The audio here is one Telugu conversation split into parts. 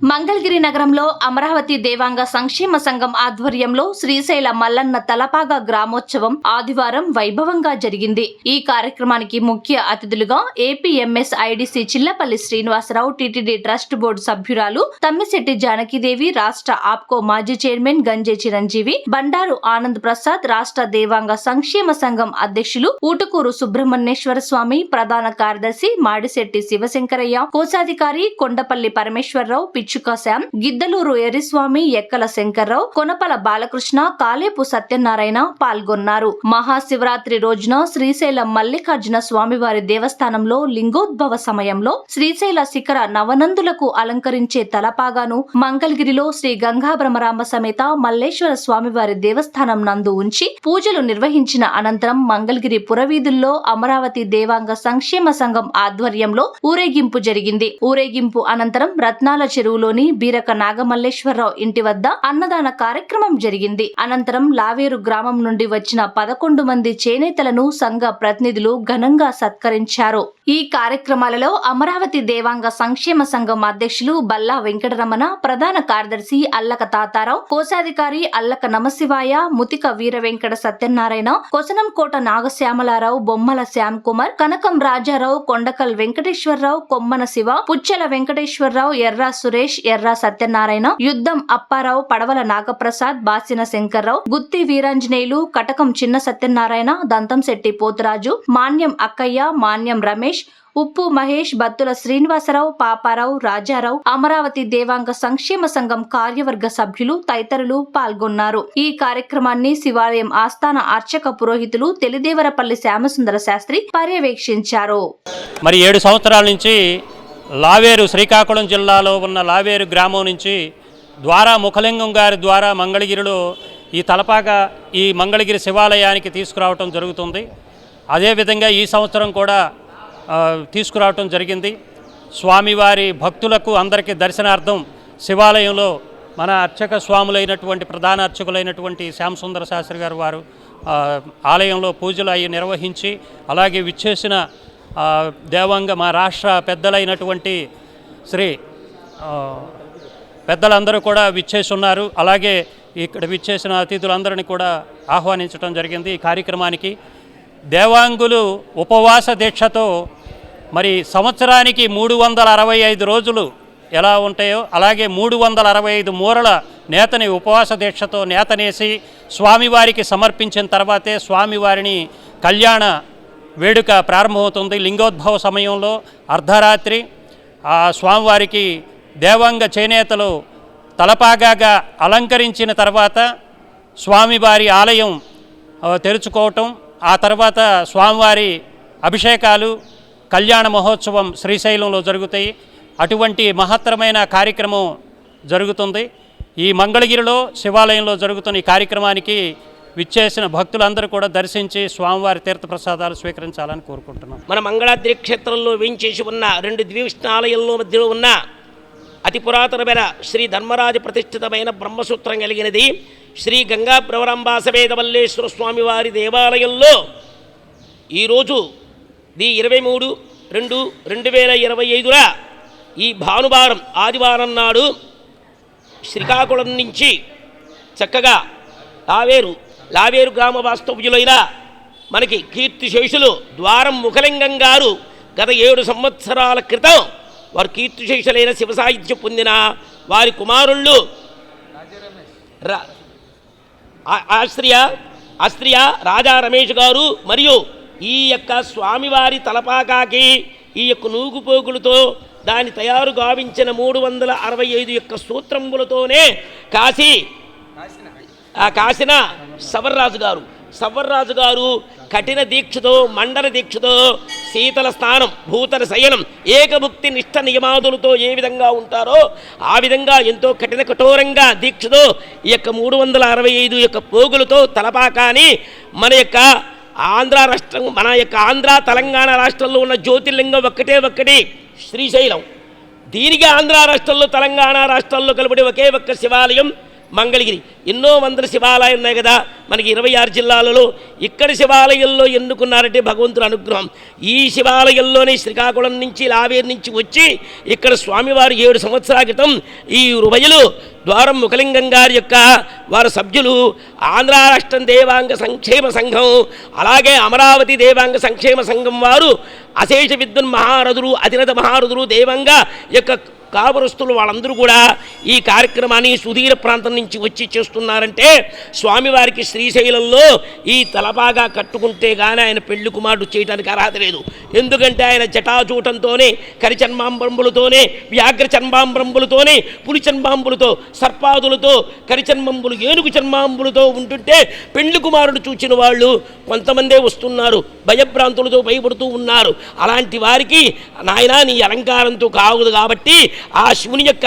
మంగళగిరి నగరంలో అమరావతి దేవాంగ సంక్షేమ సంఘం ఆధ్వర్యంలో శ్రీశైల మల్లన్న తలపాగా గ్రామోత్సవం ఆదివారం వైభవంగా జరిగింది. ఈ కార్యక్రమానికి ముఖ్య అతిథులుగా APMS IDC Chillapalli Srinivasarao TTD trust board సభ్యురాలు తమ్మిశెట్టి జానకిదేవి రాష్ట్ర ఆప్కో మాజీ చైర్మన్ గంజే చిరంజీవి బండారు ఆనంద్ ప్రసాద్ రాష్ట్ర దేవాంగ సంక్షేమ సంఘం అధ్యక్షులు ఊటుకూరు సుబ్రహ్మణ్యేశ్వర స్వామి ప్రధాన కార్యదర్శి మాడిశెట్టి శివశంకరయ్య కోశాధికారి కొండపల్లి పరమేశ్వరరావు పిచ్చుక శ్యామ్. గిద్దలూరు ఎరిస్వామి ఎక్కల శంకర్రావు కొనపల బాలకృష్ణ కాలేపు సత్యనారాయణ పాల్గొన్నారు. మహాశివరాత్రి రోజున శ్రీశైలం మల్లికార్జున స్వామివారి దేవస్థానంలో లింగోద్భవ సమయంలో శ్రీశైల శిఖర నవనందులకు అలంకరించే తలపాగాను మంగళగిరిలో శ్రీ గంగాభ్రమరాంబ సమేత మల్లేశ్వర స్వామివారి దేవస్థానం నందు ఉంచి పూజలు నిర్వహించిన అనంతరం మంగళగిరి పురవీధుల్లో అమరావతి దేవాంగ సంక్షేమ సంఘం ఆధ్వర్యంలో ఊరేగింపు జరిగింది. ఊరేగింపు అనంతరం రత్నాల చెరువు చెరువులోని బీరక నాగమల్లేశ్వరరావు ఇంటి వద్ద అన్నదాన కార్యక్రమం జరిగింది. అనంతరం లావేరు గ్రామం నుండి వచ్చిన పదకొండు మంది చేనేతలను సంఘ ప్రతినిధులు ఘనంగా సత్కరించారు. ఈ కార్యక్రమాలలో అమరావతి దేవాంగ సంక్షేమ సంఘం అధ్యక్షులు బల్లా వెంకటరమణ ప్రధాన కార్యదర్శి అల్లక తాతారావు కోశాధికారి అల్లక నమశివాయ ముతిక వీర వెంకట సత్యనారాయణ కొసనంకోట నాగశ్యామలారావు బొమ్మల శ్యామ్ కుమార్ కనకం రాజారావు కొండకల్ వెంకటేశ్వరరావు కొమ్మన శివ పుచ్చల వెంకటేశ్వరరావు ఎర్రా సురేష్ ఎర్రా సత్యనారాయణ యుద్ధం అప్పారావు పడవల నాగప్రసాద్ బాసిన శంకర్రావు గుత్తి వీరాంజనేయులు కటకం చిన్న సత్యనారాయణ దంతంశెట్టి పోతురాజు మాన్యం అక్కయ్య మాన్యం రమేష్ ఉప్పు మహేష్ బత్తుల శ్రీనివాసరావు పాపారావు రాజారావు అమరావతి దేవాంగ సంక్షేమ సంఘం కార్యవర్గ సభ్యులు తదితరులు పాల్గొన్నారు. ఈ కార్యక్రమాన్ని శివాలయం ఆస్థాన అర్చక పురోహితులు తెలిదేవరపల్లి శ్యామసుందర శాస్త్రి పర్యవేక్షించారు. మరి ఏడు సంవత్సరాల నుంచి లావేరు శ్రీకాకుళం జిల్లాలో ఉన్న లావేరు గ్రామం నుంచి ద్వారా ముఖలింగం గారి ద్వారా మంగళగిరిలో ఈ తలపాక ఈ మంగళగిరి శివాలయానికి తీసుకురావటం జరుగుతుంది. అదేవిధంగా ఈ సంవత్సరం కూడా తీసుకురావటం జరిగింది. స్వామివారి భక్తులకు అందరికీ దర్శనార్థం శివాలయంలో మన అర్చక స్వాములైనటువంటి ప్రధాన అర్చకులైనటువంటి శ్యామసుందర శాస్త్రి గారు వారు ఆలయంలో పూజలు అవి నిర్వహించి అలాగే విచ్చేసిన దేవాంగ దేవంగ మా రాష్ట్ర పెద్దలైనటువంటి శ్రీ పెద్దలందరూ కూడా విచ్చేసి ఉన్నారు. అలాగే ఇక్కడ విచ్చేసిన అతిథులందరినీ కూడా ఆహ్వానించడం జరిగింది ఈ కార్యక్రమానికి. దేవాంగులు ఉపవాస దీక్షతో మరి సంవత్సరానికి మూడు వందల అరవై ఐదు రోజులు ఎలా ఉంటాయో అలాగే మూడు వందల అరవై ఐదు మూరల నేతని ఉపవాస దీక్షతో నేతనేసి స్వామివారికి సమర్పించిన తర్వాతే స్వామివారిని కళ్యాణ వేడుక ప్రారంభమవుతుంది. లింగోద్భవ సమయంలో అర్ధరాత్రి ఆ స్వామివారికి దేవాంగ చేనేతలు తలపాగాగా అలంకరించిన తర్వాత స్వామివారి ఆలయం తెరుచుకోవటం ఆ తర్వాత స్వామివారి అభిషేకాలు కళ్యాణ మహోత్సవం శ్రీశైలంలో జరుగుతాయి. అటువంటి మహత్తరమైన కార్యక్రమం జరుగుతుంది. ఈ మంగళగిరిలో శివాలయంలో జరుగుతున్న ఈ కార్యక్రమానికి విచ్చేసిన భక్తులందరూ కూడా దర్శించి స్వామివారి తీర్థప్రసాదాలు స్వీకరించాలని కోరుకుంటున్నాం. మన మంగళాద్రి క్షేత్రంలో వేయించేసి ఉన్న రెండు ద్వివిష్ణాలయంలో మధ్యలో ఉన్న అతి పురాతనమైన శ్రీ ధర్మరాజు ప్రతిష్ఠితమైన బ్రహ్మసూత్రం కలిగినది శ్రీ గంగా ప్రవరంబా సమేత మల్లేశ్వర స్వామివారి దేవాలయంలో ఈరోజు ది ఇరవై మూడు రెండు రెండు వేల ఇరవై ఐదున ఈ భానువారం ఆదివారం నాడు శ్రీకాకుళం నుంచి చక్కగా లావేరు లావేరు గ్రామ వాస్తవ్యులైన మనకి కీర్తిశేషులు ద్వారం ముఖలింగం గారు గత ఏడు సంవత్సరాల క్రితం వారు కీర్తిశేషులైన శివ సాహిత్యం పొందిన వారి కుమారుళ్ళు ఆశ్రియ ఆశ్రియ రాజా రమేష్ గారు మరియు ఈ యొక్క స్వామివారి తలపాకాకి ఈ యొక్క నూగుపోగులతో దాని తయారు గావించిన మూడు వందల అరవై ఐదు యొక్క సూత్రములతోనే కాశీ ఆ కాసిన సవర్రాజు గారు. సవర్రాజు గారు కఠిన దీక్షతో మండల దీక్షతో శీతల స్థానం భూతల శయనం ఏకభుక్తి నిష్ట నియమాదులతో ఏ విధంగా ఉంటారో ఆ విధంగా ఎంతో కఠిన కఠోరంగా దీక్షతో ఈ యొక్క మూడు వందల అరవై ఐదు యొక్క పోగులతో తలపాకాని మన యొక్క ఆంధ్ర రాష్ట్రం మన యొక్క ఆంధ్ర తెలంగాణ రాష్ట్రంలో ఉన్న జ్యోతిర్లింగం ఒక్కటే ఒక్కటి శ్రీశైలం. దీనికి ఆంధ్ర రాష్ట్రంలో తెలంగాణ రాష్ట్రాల్లో కలబడి ఒకే ఒక్క శివాలయం మంగళగిరి. ఎన్నో వందల శివాలయం ఉన్నాయి కదా. మనకి ఇరవై ఆరు జిల్లాలలో ఇక్కడ శివాలయంలో ఎన్నుకున్నారంటే భగవంతుడు అనుగ్రహం. ఈ శివాలయంలోనే శ్రీకాకుళం నుంచి లావేరు నుంచి వచ్చి ఇక్కడ స్వామివారు ఏడు సంవత్సరాల క్రితం ఈ రువయలు ద్వారం ముఖలింగం గారి యొక్క వారి సభ్యులు ఆంధ్ర రాష్ట్రం దేవాంగ సంక్షేమ సంఘం అలాగే అమరావతి దేవాంగ సంక్షేమ సంఘం వారు అశేష విద్యున్ మహారథులు అధిరథ మహారథులు దేవంగా యొక్క కాపురస్తులు వాళ్ళందరూ కూడా ఈ కార్యక్రమాన్ని సుదీర ప్రాంతం నుంచి వచ్చి చేస్తున్నారంటే స్వామివారికి శ్రీశైలంలో ఈ తలపాగా కట్టుకుంటే కానీ ఆయన పెళ్ళి కుమారుడు చేయడానికి అర్హత లేదు. ఎందుకంటే ఆయన జటాచూటంతోనే కరిచన్మాంబ్రంబులతోనే వ్యాఘ్ర చన్మాంబరంబులతోనే పులి చన్మాంబులతో సర్పాదులతో కరిచన్మంబులు ఏనుగు చన్మాంబులతో ఉంటుంటే పెళ్ళి కుమారుడు చూచిన వాళ్ళు కొంతమందే వస్తున్నారు భయభ్రాంతులతో భయపడుతూ ఉన్నారు. అలాంటి వారికి నాయన నీ అలంకారంతో కావదు కాబట్టి ఆ శివుని యొక్క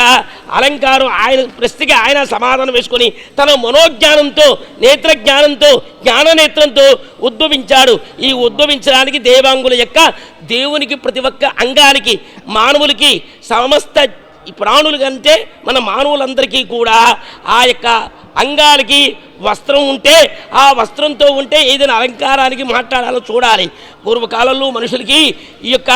అలంకారం ఆయన ప్రస్తుతికి ఆయన సమాధానం వేసుకొని తన మనోజ్ఞానంతో నేత్రజ్ఞానంతో జ్ఞాననేత్రంతో ఉద్భవించాడు. ఈ ఉద్భవించడానికి దేవాంగుల యొక్క దేవునికి ప్రతి ఒక్క అంగానికి మానవులకి సమస్త ప్రాణులు కంటే మన మానవులందరికీ కూడా ఆ యొక్క అంగాలకి వస్త్రం ఉంటే ఆ వస్త్రంతో ఉంటే ఏదైనా అలంకారానికి మాట్లాడాలో చూడాలి. పూర్వకాలంలో మనుషులకి ఈ యొక్క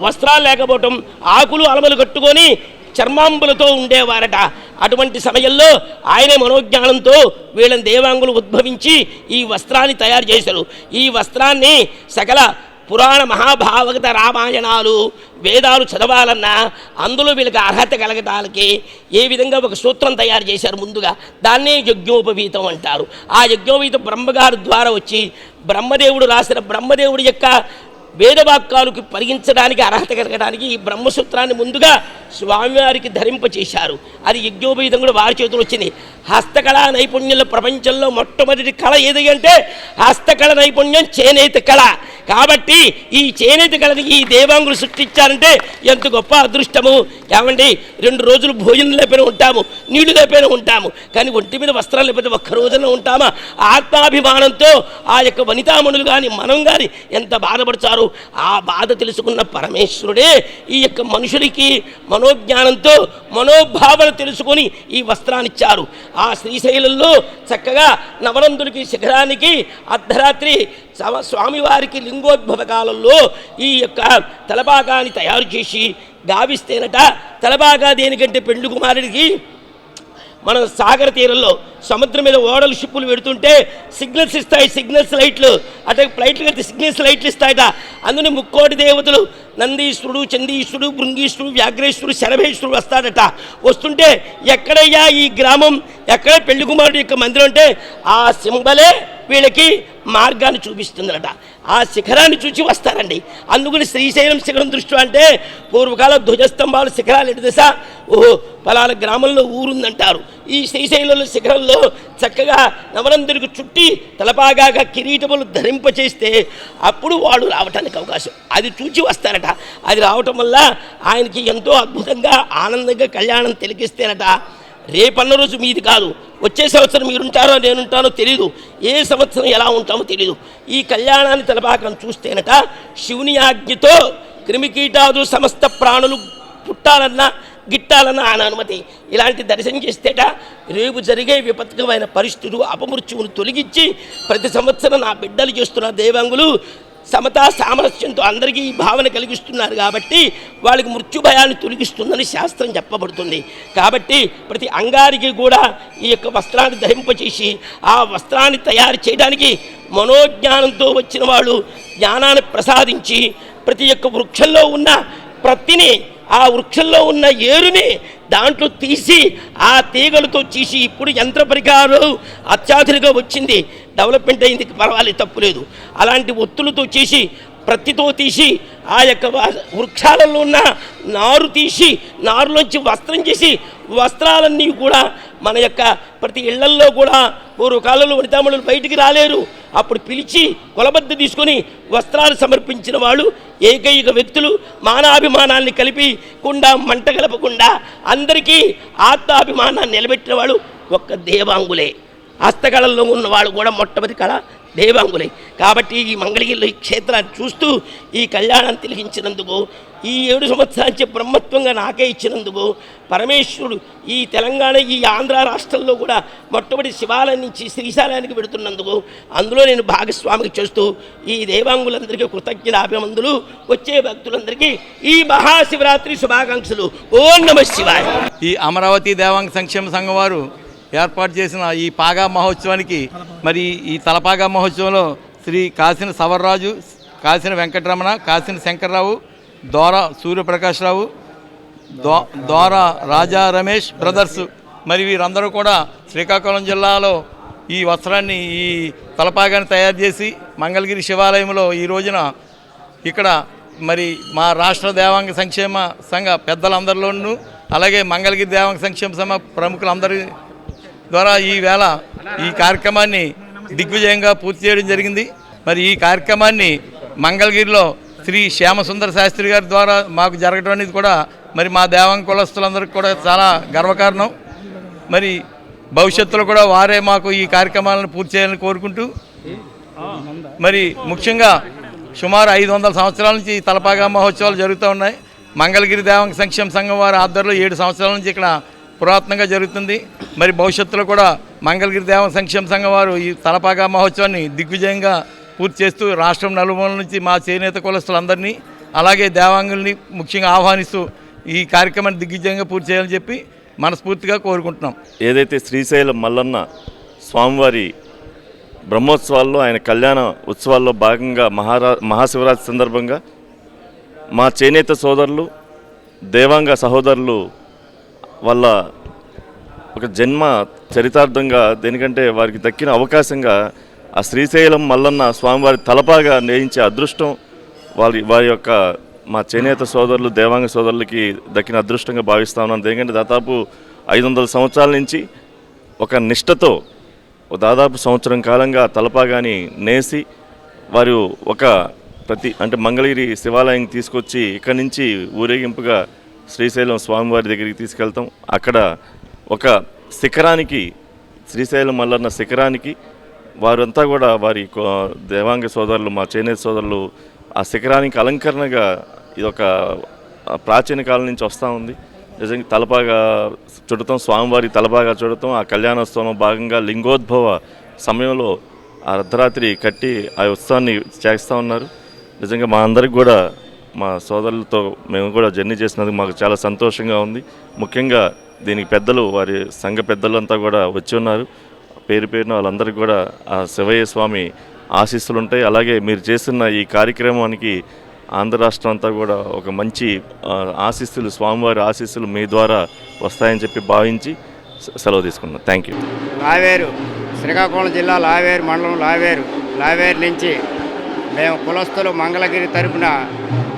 వస్త్రాలు లేకపోవటం ఆకులు అలమలు కట్టుకొని చర్మాంబులతో ఉండేవారట. అటువంటి సమయంలో ఆయనే మనోజ్ఞానంతో వీళ్ళని దేవాంగులు ఉద్భవించి ఈ వస్త్రాన్ని తయారు చేశారు. ఈ వస్త్రాన్ని సకల పురాణ మహాభావగత రామాయణాలు వేదాలు చదవాలన్నా అందులో వీళ్ళకి అర్హత కలగటానికి ఏ విధంగా ఒక సూత్రం తయారు చేశారు ముందుగా. దాన్నే యజ్ఞోపవీతం అంటారు. ఆ యజ్ఞోపవీతం బ్రహ్మగారి ద్వారా వచ్చి బ్రహ్మదేవుడు రాసిన బ్రహ్మదేవుడి యొక్క వేదవాక్యాలకు పరిగించడానికి అర్హత కలగడానికి ఈ బ్రహ్మసూత్రాన్ని ముందుగా స్వామివారికి ధరింపచేశారు. అది యజ్ఞోపేతం కూడా వారి చేతులు వచ్చింది. హస్తకళా నైపుణ్యంలో ప్రపంచంలో మొట్టమొదటి కళ ఏది అంటే హస్తకళ నైపుణ్యం చేనేత కళ. కాబట్టి ఈ చేనేత కళని ఈ దేవాంగులు సృష్టించారంటే ఎంత గొప్ప అదృష్టము. ఏమండి? రెండు రోజులు భోజనం లేపైన ఉంటాము నీళ్ళు లేపైన ఉంటాము. కానీ ఒంటి మీద వస్త్రాలు లేకపోతే ఒక్క రోజున ఉంటామా? ఆత్మాభిమానంతో ఆ యొక్క వనితామణులు కానీ మనం కానీ ఎంత బాధపడతారు? ఆ బాధ తెలుసుకున్న పరమేశ్వరుడే ఈ యొక్క మనుషుడికి మనోజ్ఞానంతో మనోభావన తెలుసుకొని ఈ వస్త్రాన్ని ఇచ్చారు. ఆ శ్రీశైలంలో చక్కగా నవనందుడికి శిఖరానికి అర్ధరాత్రి స్వామివారికి లింగోద్భవ కాలంలో ఈ యొక్క తలభాగాన్ని తయారు చేసి గావిస్తేనట తలభాగా దేనికంటే పెండు కుమారుడికి మనం సాగర తీరంలో సముద్రం మీద ఓడలు షిప్పులు పెడుతుంటే సిగ్నల్స్ ఇస్తాయి సిగ్నల్స్ లైట్లు. అదే ఫ్లైట్లు కడితే సిగ్నల్స్ లైట్లు ఇస్తాయట అందుని ముక్కోటి దేవతలు నందీశ్వరుడు చందీశ్వరుడు భృంగీశ్వరుడు వ్యాఘ్రేశ్వరుడు శరభేశ్వరుడు వస్తాడట వస్తుంటే ఎక్కడయ్యా ఈ గ్రామం? ఎక్కడ పెళ్ళి కుమారుడు యొక్క మందిరం అంటే ఆ సింబలే వీళ్ళకి మార్గాన్ని చూపిస్తుందట ఆ శిఖరాన్ని చూసి వస్తారండి. అందుకని శ్రీశైలం శిఖరం దృష్టి అంటే పూర్వకాల ధ్వజస్తంభాలు శిఖరాలు ఎటు దశ ఓహో పలానా గ్రామంలో ఊరుందంటారు. ఈ శ్రీశైలంలో శిఖరంలో చక్కగా నవరందరికి చుట్టి తలపాగాక కిరీటములు ధరింపచేస్తే అప్పుడు వాడు రావటానికి అవకాశం. అది చూచి వస్తారట. అది రావటం వల్ల ఆయనకి ఎంతో అద్భుతంగా ఆనందంగా కళ్యాణం తిలకిస్తేనట. రేపన్న రోజు మీది కాదు. వచ్చే సంవత్సరం మీరుంటారో నేనుంటానో తెలియదు ఏ సంవత్సరం ఎలా ఉంటామో తెలియదు ఈ కళ్యాణాన్ని తలపాకం చూస్తేనట శివుని ఆజ్ఞతో క్రిమికీటాదు సమస్త ప్రాణులు పుట్టాలన్నా గిట్టాలన్న ఆయన అనుమతి. ఇలాంటి దర్శనం చేస్తేట రేపు జరిగే విపత్కమైన పరిస్థితులు అపమృత్యువును తొలగించి ప్రతి సంవత్సరం నా బిడ్డలు చేస్తున్న దేవాంగులు సమతా సామరస్యంతో అందరికీ ఈ భావన కలిగిస్తున్నారు కాబట్టి వాళ్ళకి మృత్యు భయాన్ని తొలగిస్తుందని శాస్త్రం చెప్పబడుతుంది. కాబట్టి ప్రతి అంగారికి కూడా ఈ యొక్క వస్త్రాన్ని ధరింపచేసి ఆ వస్త్రాన్ని తయారు చేయడానికి మనోజ్ఞానంతో వచ్చిన వాళ్ళు జ్ఞానాన్ని ప్రసాదించి ప్రతి ఒక్క వృక్షంలో ఉన్న ప్రతిని ఆ వృక్షంలో ఉన్న ఏరుని దాంట్లో తీసి ఆ తీగలతో తీసి ఇప్పుడు యంత్ర పరికరాలు అత్యాధునిక వచ్చింది. డెవలప్మెంట్ అయింది. పర్వాలేదు తప్పులేదు అలాంటి ఒత్తులతో చేసి ప్రత్తితో తీసి ఆ యొక్క వ- వృక్షాలలో ఉన్న నారు తీసి నారులోంచి వస్త్రం చేసి వస్త్రాలన్నీ కూడా మన యొక్క ప్రతి ఇళ్ళల్లో కూడా పూర్వకాలంలో వనితామణులు బయటికి రాలేరు. అప్పుడు పిలిచి కొలబద్ద తీసుకొని వస్త్రాలు సమర్పించిన వాళ్ళు ఏకైక వ్యక్తులు మానాభిమానాన్ని కలిపి కుండా మంట కలపకుండా అందరికీ ఆత్మాభిమానాన్ని నిలబెట్టిన వాళ్ళు ఒక్క దేవాంగులే. హస్తకళల్లో ఉన్నవాడు కూడా మొట్టమొదటి కళ దేవాంగులే. కాబట్టి ఈ మంగళగిరిలో ఈ క్షేత్రాన్ని చూస్తూ ఈ కళ్యాణం తిలగించినందుకు ఈ ఏడు సంవత్సరానికి బ్రహ్మత్వంగా నాకే ఇచ్చినందుకు పరమేశ్వరుడు ఈ తెలంగాణ ఈ ఆంధ్ర రాష్ట్రంలో కూడా మొట్టమొదటి శివాలయం నుంచి శ్రీశాలయానికి పెడుతున్నందుకు అందులో నేను భాగస్వామికి చేస్తూ ఈ దేవాంగులందరికీ కృతజ్ఞతాభిమందులు వచ్చే భక్తులందరికీ ఈ మహాశివరాత్రి శుభాకాంక్షలు. ఓం నమ శివాయ. ఈ అమరావతి దేవాంగ సంక్షేమ సంఘం వారు ఏర్పాటు చేసిన ఈ పాగా మహోత్సవానికి మరి ఈ తలపాగా మహోత్సవంలో శ్రీ కాసిన సవర్రాజు కాసిన వెంకటరమణ కాసిన శంకర్రావు దోర సూర్యప్రకాశ్రావు దో దోర రాజా రమేష్ బ్రదర్స్ మరి వీరందరూ కూడా శ్రీకాకుళం జిల్లాలో ఈ వస్త్రాన్ని ఈ తలపాగాన్ని తయారు చేసి మంగళగిరి శివాలయంలో ఈ రోజున ఇక్కడ మరి మా రాష్ట్ర దేవాంగ సంక్షేమ సంఘ పెద్దలందరిలోనూ అలాగే మంగళగిరి దేవాంగ సంక్షేమ సంఘ ప్రముఖులందరి ద్వారా ఈ వేళ ఈ కార్యక్రమాన్ని దిగ్విజయంగా పూర్తి చేయడం జరిగింది. మరి ఈ కార్యక్రమాన్ని మంగళగిరిలో శ్రీ శ్యామసుందర శాస్త్రి గారి ద్వారా మాకు జరగడం అనేది కూడా మరి మా దేవాంగ కులస్తులందరికీ కూడా చాలా గర్వకారణం. మరి భవిష్యత్తులో కూడా వారే మాకు ఈ కార్యక్రమాలను పూర్తి చేయాలని కోరుకుంటూ మరి ముఖ్యంగా సుమారు ఐదు వందల సంవత్సరాల నుంచి తలపాగా మహోత్సవాలు జరుగుతూ ఉన్నాయి. మంగళగిరి దేవాంగ సంక్షేమ సంఘం వారి ఆధ్వర్యంలో ఏడు సంవత్సరాల నుంచి ఇక్కడ పురాతనంగా జరుగుతుంది. మరి భవిష్యత్తులో కూడా మంగళగిరి దేవ సంక్షేమ సంఘం వారు ఈ తలపాగా మహోత్సవాన్ని దిగ్విజయంగా పూర్తి చేస్తూ రాష్ట్రం నలుమూల నుంచి మా చేనేత కులస్తులందరినీ అలాగే దేవాంగుల్ని ముఖ్యంగా ఆహ్వానిస్తూ ఈ కార్యక్రమాన్ని దిగ్విజయంగా పూర్తి చేయాలని చెప్పి మనస్ఫూర్తిగా కోరుకుంటున్నాం. ఏదైతే శ్రీశైలం మల్లన్న స్వామివారి బ్రహ్మోత్సవాల్లో ఆయన కళ్యాణ ఉత్సవాల్లో భాగంగా మహారా మహాశివరాత్రి సందర్భంగా మా చేనేత సోదరులు దేవాంగ సహోదరులు వాళ్ళ ఒక జన్మ చరితార్థంగా దేనికంటే వారికి దక్కిన అవకాశంగా ఆ శ్రీశైలం మల్లన్న స్వామివారి తలపాగా నేయించే అదృష్టం వారి వారి యొక్క మా చేనేత సోదరులు దేవాంగ సోదరులకి దక్కిన అదృష్టంగా భావిస్తా ఉన్నాను ఎందుకంటే దాదాపు ఐదు వందల సంవత్సరాల నుంచి ఒక నిష్టతో దాదాపు సంవత్సరం కాలంగా తలపాగాని నేసి వారు ఒక ప్రతి అంటే మంగళగిరి శివాలయం తీసుకొచ్చి ఇక్కడి నుంచి ఊరేగింపుగా శ్రీశైలం స్వామివారి దగ్గరికి తీసుకెళ్తాం. అక్కడ ఒక శిఖరానికి శ్రీశైలం మల్లన్న శిఖరానికి వారంతా కూడా వారి కో- దేవాంగ సోదరులు మా చేనేత సోదరులు ఆ శిఖరానికి అలంకరణగా ఇదొక ఒక ప్రాచీన కాలం నుంచి వస్తూ ఉంది. నిజంగా తలపాగా చుడతాం స్వామివారి తలపాగా చూడటం ఆ కళ్యాణోత్సవం భాగంగా లింగోద్భవ సమయంలో ఆ అర్ధరాత్రి కట్టి ఆ ఉత్సవాన్ని చేస్తూ ఉన్నారు. నిజంగా మా అందరికి కూడా మా సోదరులతో మేము కూడా జర్నీ చేసినందుకు మాకు చాలా సంతోషంగా ఉంది. ముఖ్యంగా దీనికి పెద్దలు వారి సంఘ పెద్దలంతా కూడా వచ్చి ఉన్నారు. పేరు పేరున వాళ్ళందరికీ కూడా ఆ శివయ్య స్వామి ఆశీస్సులు ఉంటాయి అలాగే మీరు చేస్తున్న ఈ కార్యక్రమానికి ఆంధ్ర రాష్ట్రం అంతా కూడా ఒక మంచి ఆశీస్సులు స్వామివారి ఆశీస్సులు మీ ద్వారా వస్తాయని చెప్పి భావించి సెలవు తీసుకున్నాను థ్యాంక్ యూ. లావేరు శ్రీకాకుళం జిల్లా లావేరు మండలం లావేరు. లావేరు నుంచి మేము కులస్తులు మంగళగిరి తరపున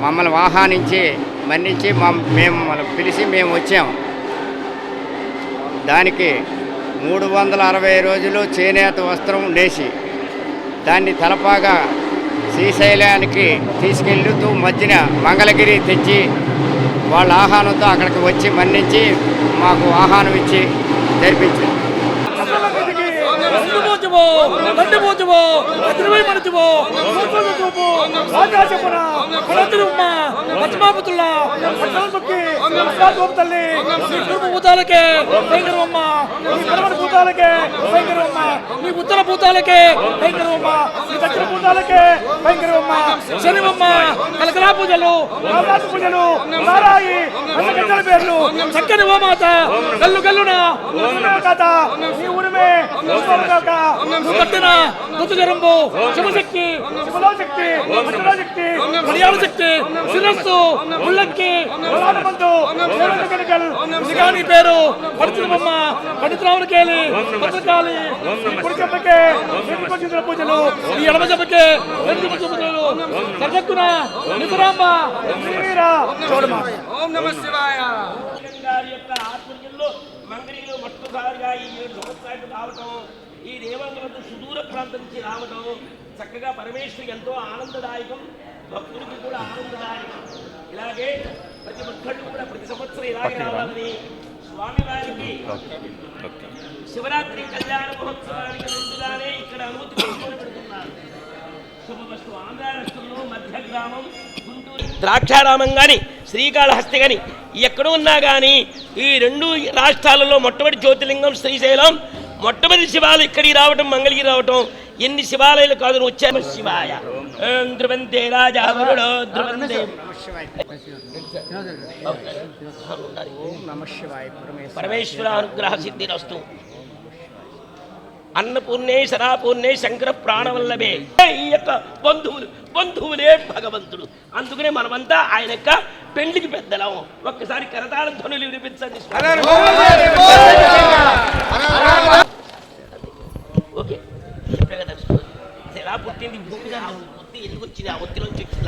మమ్మల్ని ఆహ్వానించి మన్నించి మేము పిలిచి మేము వచ్చాం. దానికి మూడు వందల అరవై రోజులు చేనేత వస్త్రం నేసి దాన్ని తలపాగా శ్రీశైలానికి తీసుకెళ్తూ మధ్యన మంగళగిరి తెచ్చి వాళ్ళ ఆహ్వానంతో అక్కడికి వచ్చి మన్నించి మాకు ఆహ్వానం ఇచ్చి జరిపించింది లండుమోచువో లండుమోచువో అతిరువై మనచువో సూపర్ చూపు ఆకాశపున కొలతిరుమ్మ పశ్చిమాపతుల్లా పట్టణ ముక్కి నమస్కారం తల్లి నీ తూర్పు భూతాలకే భయంకరమ్మ నీ పడమటి భూతాలకే భయంకరమ్మ నీ ఉత్తర భూతాలకే భయంకరమ్మ నీ దక్షిణ భూతాలకే భయంకరమ్మ శనివమ్మ కలకరా పూజలు నవరాత్రి పూజలు నారాయి గంటల పేర్లు చక్కని ఓ మాత గల్లు గల్లున కాత నీ ఉరిమే కాక. నువ్వు కట్టిన ఋతు జరంబు శివశక్తి శివలో శక్తి అటుల శక్తి మలయాళ శక్తి శిరస్సు ముల్లంకి మందు కనికల్ ఇదిగా నీ పేరు పడుతున్న బొమ్మ పండితురావుని కేలి భద్రకాళి కుడి చెప్పకే నిర్మించిన పూజలు ఈ ఎడమ చెప్పకే రెండు పూజలు సర్వక్కున నితురాంబ శ్రీవీర చూడమా గారి యొక్క ఆధ్వర్యంలో మంగళగిరిలో మొట్టమొదటిసారిగా ఈ ఏడు సంవత్సరాలు రావటం ఈ దేవాంగులంతా సుదూర ప్రాంతం నుంచి రావటం చక్కగా పరమేశ్వరి ఎంతో ఆనందదాయకం. భక్తుడికి కూడా ఆనందదాయకం. ఇలాగే ప్రతి ఒక్కళ్ళు కూడా ప్రతి సంవత్సరం ఇలాగే రావాలని స్వామివారికి శివరాత్రి కళ్యాణ మహోత్సవానికి ముందుగానే ఇక్కడ అనుమతి తీసుకొని పెడుతున్నారు. శుభవస్తు ఆంధ్ర రాష్ట్రంలో మధ్య గ్రామం గుంటూరు ద్రాక్షారామం కానీ శ్రీకాళహస్తి కానీ ఎక్కడ ఉన్నా కానీ ఈ రెండు రాష్ట్రాలలో మొట్టమొదటి జ్యోతిలింగం శ్రీశైలం మొట్టమొదటి శివాలయం ఇక్కడికి రావటం మంగళగిరి రావటం ఎన్ని శివాలయాలు కాదు నువ్వు వచ్చాను శివాయ. ధ్రువంతే రాజా ధ్రువంతే. పరమేశ్వర అనుగ్రహ సిద్ధిరస్తు అన్నపూర్ణే శరాపూర్ణే శంకర ప్రాణవల్లభే. ఈ యొక్క బంధువులు బంధువులే భగవంతుడు. అందుకనే మనమంతా ఆయన యొక్క పెళ్ళికి పెద్దలం. ఒక్కసారి కరతాళ ధ్వనులు వినిపించండి ఓకే చెప్పే కదా స్టోరీ. అసలు ఎలా పుట్టింది భూమి మీద ఆ ఒత్తి ఎందుకు వచ్చింది ఆ ఒత్తిలోంచి వచ్చి